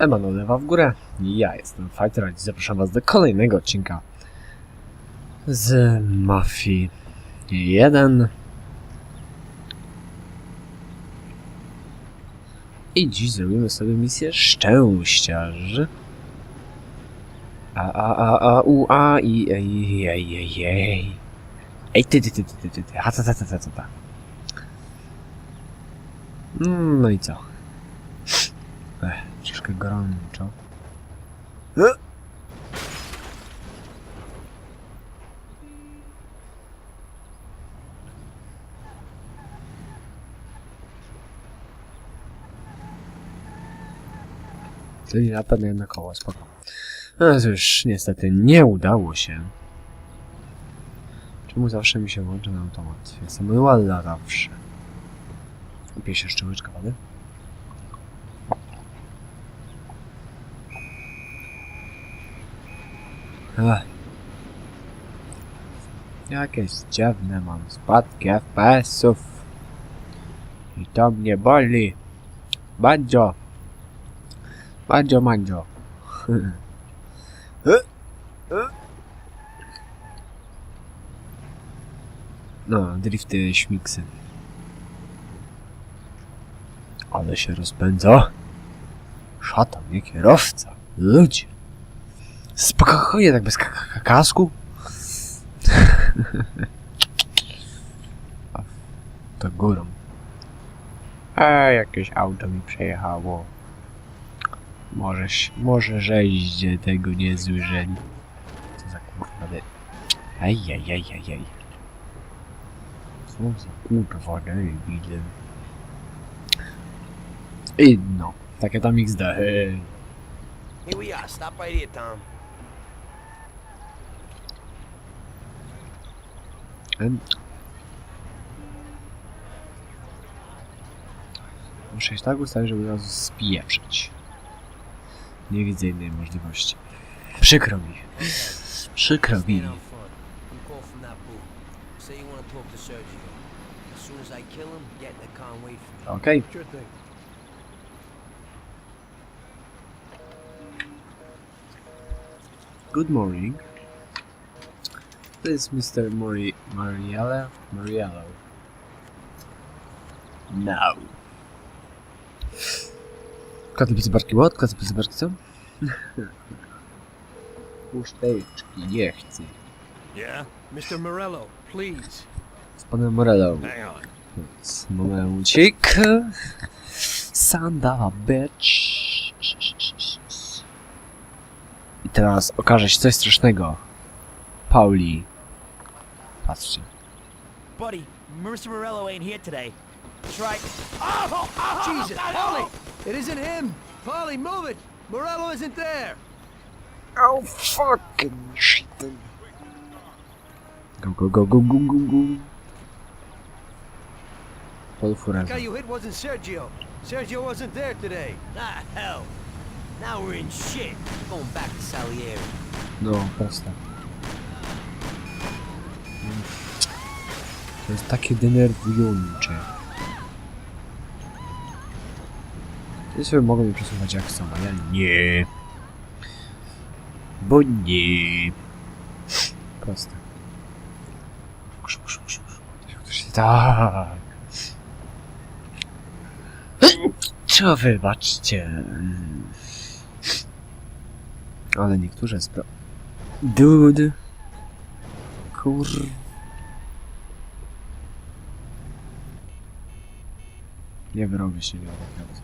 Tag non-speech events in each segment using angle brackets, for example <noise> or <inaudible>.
Emanuel lewa w górę. Ja jestem Fighter, i zapraszam was do kolejnego odcinka z Mafii 1. I dziś zrobimy sobie misję szczęściarz. A, a, a, a, u, a, i, ej, ej, ej, ej. Ej, ty, ty, ty, ty, ty, ty, ty, ha, ta, ta, ta, ta, ta, No i co? Gorąco. E? Czyli napad na koło, spoko. No cóż, niestety nie udało się. Czemu zawsze mi się włącza na automat? Jestem manualna zawsze. Kupię się jeszcze łyczka wody. Ech. Jakieś dziwne mam spadki FPS-ów. I to mnie boli. Bandzio. Bandzio, mandzio. <laughs> No, drifty, śmiksy. Ale się rozpędza. Szatan, nie kierowca. Ludzie. Spokojnie, tak bez kasku. <laughs> To górą. A jakieś auto mi przejechało. Może, może żeście tego nie słyszeli. Co za kurwa de... Ej, ej, ej, ej. Co za kurwa debile. I no, takie tam XD. Here we are. Stop right here, Tom. Muszę się tak ustawić, żeby od razu spieprzeć. Nie widzę innej możliwości. Przykro mi. Przykro mi. Okej. Thing. Good morning. This is Mr. Mori Mariella. Mariello. No. Koty pycybarki what? Koty pycybarki co? <laughs> Puszteczki, nie chcę. Yeah? Mr. Morello, please. Z panem Morello. Hang on. Więc Momencik. Sanda bitch. I teraz okaże się coś strasznego. Pauli. Patrzcie. Buddy, Mr. Morello ain't here today. That's right. Oh, oh, Jesus, Polly! It isn't him! Polly, move it! Morello isn't there! Oh fucking shit. Go go go go go go go. Pol The guy you hit wasn't Sergio. Sergio wasn't there today. Ah, hell. Now we're in shit. Going back to Salieri. No, proste. To jest takie denerwujące. Ty sobie mogą mi przesuwać jak chcą, a ja nie. Bo nie. Proste. Krzu, krzu, krzu, krzu. Tak. Co wybaczcie. Ale niektóre spra... Dude. Kur... Nie wyrobię się, nie naprawdę.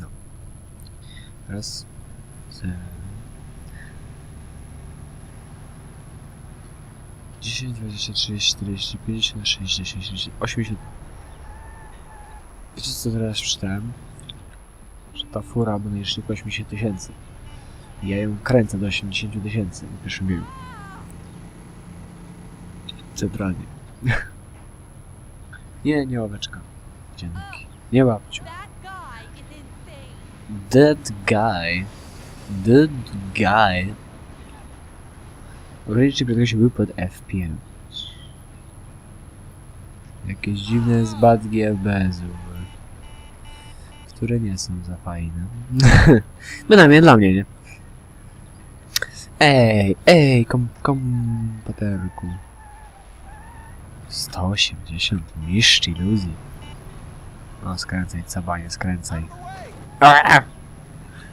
No. Raz. Zero. 10, 20, 30, 40, 50, 60, 70, 80. Wiecie co teraz przeczytałem? Że ta fura na liczniku 80 tysięcy. Ja ją kręcę do 80 tysięcy na pierwszym biegu. Centralnie. <laughs> nie, nie ławeczka. Dzięki. Nie babciu. That guy. That guy. Ograniczy prędkość był pod FPM. Jakieś dziwne zbadgi FBS-u, które nie są za fajne. <laughs> Bynajmniej dla mnie, nie? Ej, ej, kom, komputerku. 180, mistrz iluzji. No, skręcaj, cabanie, skręcaj. Aaa!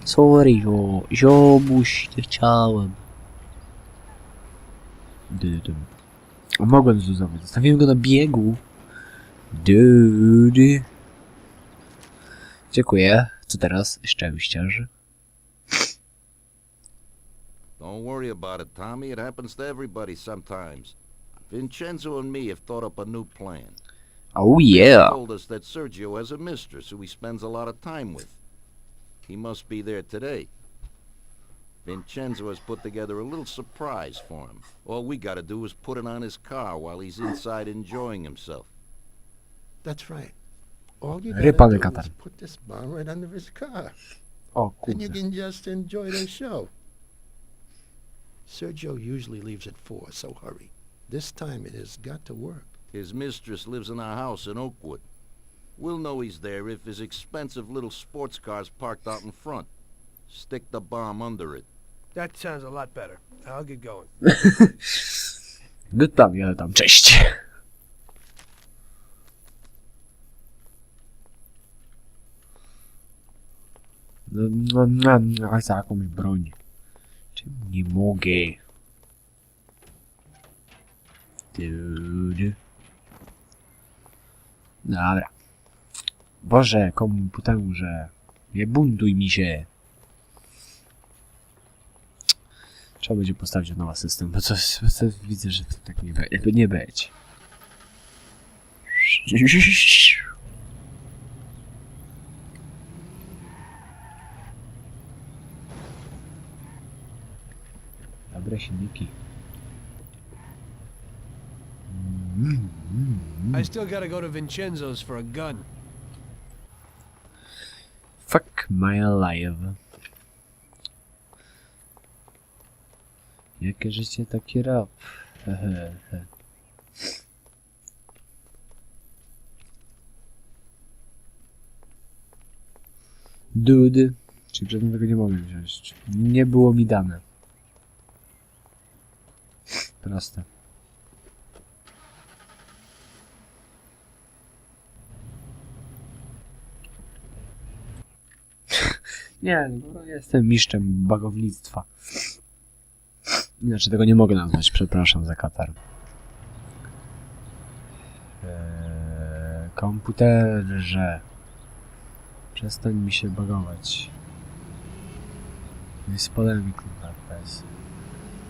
Sorry, zio, ziomuś, nie chciałem. Dy. A Mogłem zluzować, zostawiłem go na biegu. Dude. Dziękuję. Co teraz? Szczęściarz. Don't worry about it, Tommy. It happens to everybody sometimes. Vincenzo and me have thought up a new plan. Oh yeah. He yeah. told us that Sergio has a mistress who he spends a lot of time with. He must be there today. Vincenzo has put together a little surprise for him. All we gotta do is put it on his car while he's inside enjoying himself. That's right. All you Rypany gotta do is put this bomb right under his car, oh, O and you kurde. can just enjoy the show. Sergio usually leaves at four, so hurry. This time it has got to work. His mistress lives in our house in Oakwood. We'll know he's there if his expensive little sports car's parked out in front. Stick the bomb under it. That sounds a lot better. I'll get going. <laughs> Good plan, ja tam. Cześć. A za jakąś broń. Czemu nie mogę? Dobra. Boże, komputerze. Nie buntuj mi się. Trzeba będzie postawić od nowa system, bo coś, coś widzę, że to tak nie, be, nie być. Dobre silniki. I still gotta go to Vincenzo's for a gun. Fuck my life. Jakie życie, taki rap. <laughs> Dude. Czyli przedtem tego nie mogę wziąć. Nie było mi dane. Proste. <laughs> Nie, no jestem mistrzem bagownictwa. Inaczej tego nie mogę nazwać, przepraszam za katar. Eee, komputerze. Przestań mi się bagować. Nie spodem mi kurwa FPS.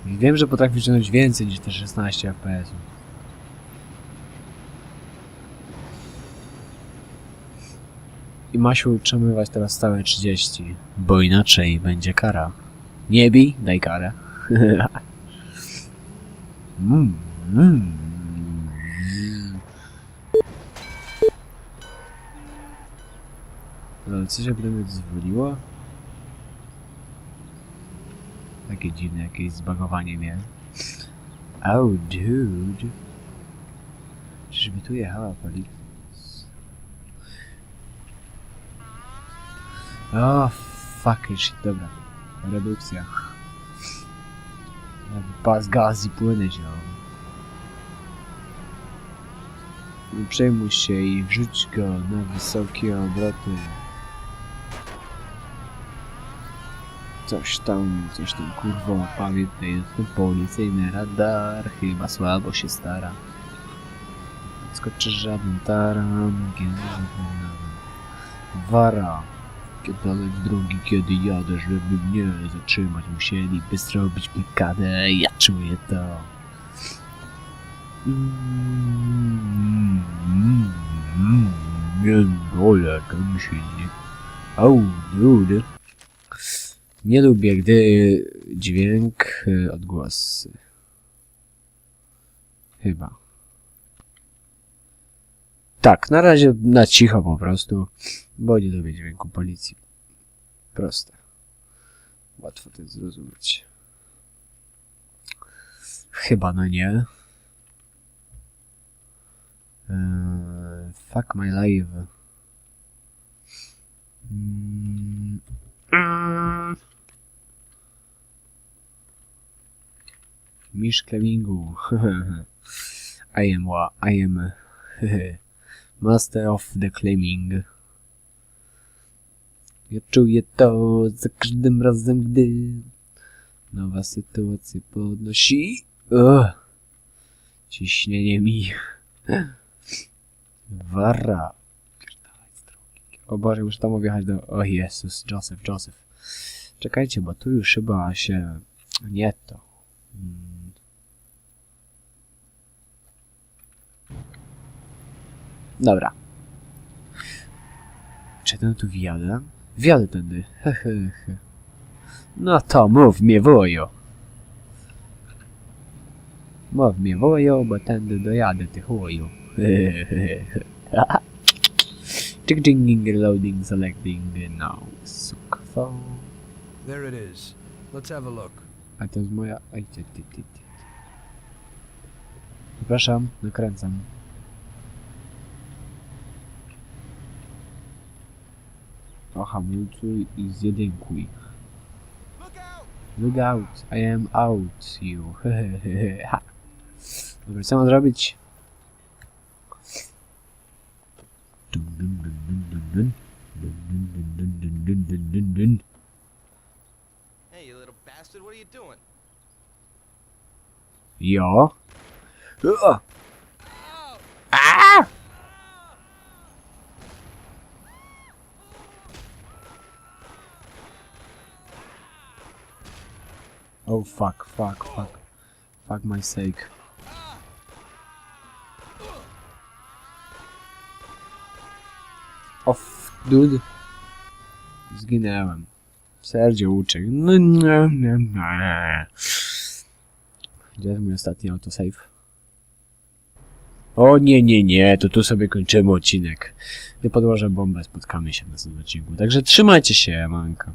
I wiem, że potrafisz wziąć więcej niż te 16 FPS. I ma się utrzymywać teraz stałe 30, bo inaczej będzie kara. Nie bij, daj karę. <laughs> mm, mm. Ale co się potem zwoliło? Takie dziwne jakieś zbagowanie miałem. Oh, dude. Czyżby tu jechała policja? O, fuck it, shit, dobra. Redukcja. Pas gaz i płyny się. Nie przejmuj się i wrzuć go na wysokie obroty. Coś tam, coś tam kurwa, pamiętaj, jest to policyjny radar, chyba słabo się stara. Skoczy żaden taran, kiedy Wara. Pierdolę w drogi, kiedy jadę, żeby mnie zatrzymać musieliby zrobić blokadę, ja czuję to. Mm, mm, mm. Oh, dude. Nie lubię, gdy dźwięk, y, odgłosy. Chyba. Tak, na razie na cicho po prostu, bo nie lubię dźwięku policji. Proste. Łatwo to zrozumieć. Chyba no nie. Eee, Fuck my life. Mm. Misz Klemingu. <laughs> I am wa, I am <laughs> master of the claiming. Ja czuję to za każdym razem, gdy nowa sytuacja podnosi. Ugh. Ciśnienie mi. <laughs> Wara. O Boże, już tam wjechać do... O Jezus, Joseph, Joseph. Czekajcie, bo tu już chyba się... Nie to. Mm. Dobra. Czy ten tu wjadę? Wjadę tędy. He, he, he. No to mów mnie wojo. Mów mnie wojo, bo tędy dojadę ty chuju. Chick jinging, loading, selecting, no. Suck. There it is. Let's have a look. A to jest moja... Ty, ty, ty, ty. Przepraszam, nakręcam. O hamulcuj i zjedynkuj. Look out, I am out, you. <laughs> Dobra, co mam zrobić? Dun, dun, dun, dun, dun, dun. Dun, dun, dun, dun, dun, dun, dun, dun. Hey, you little bastard, what are you doing? Ja. Ugh. Oh fuck, fuck, fuck. Fuck my sake. Off, dude. Zginęłem. Serdzie uczek. No. Gdzie jest mój ostatni autosave? O nie, nie, nie, to tu sobie kończymy odcinek. Nie podłożę bombę, spotkamy się w następnym odcinku. Także trzymajcie się, manko.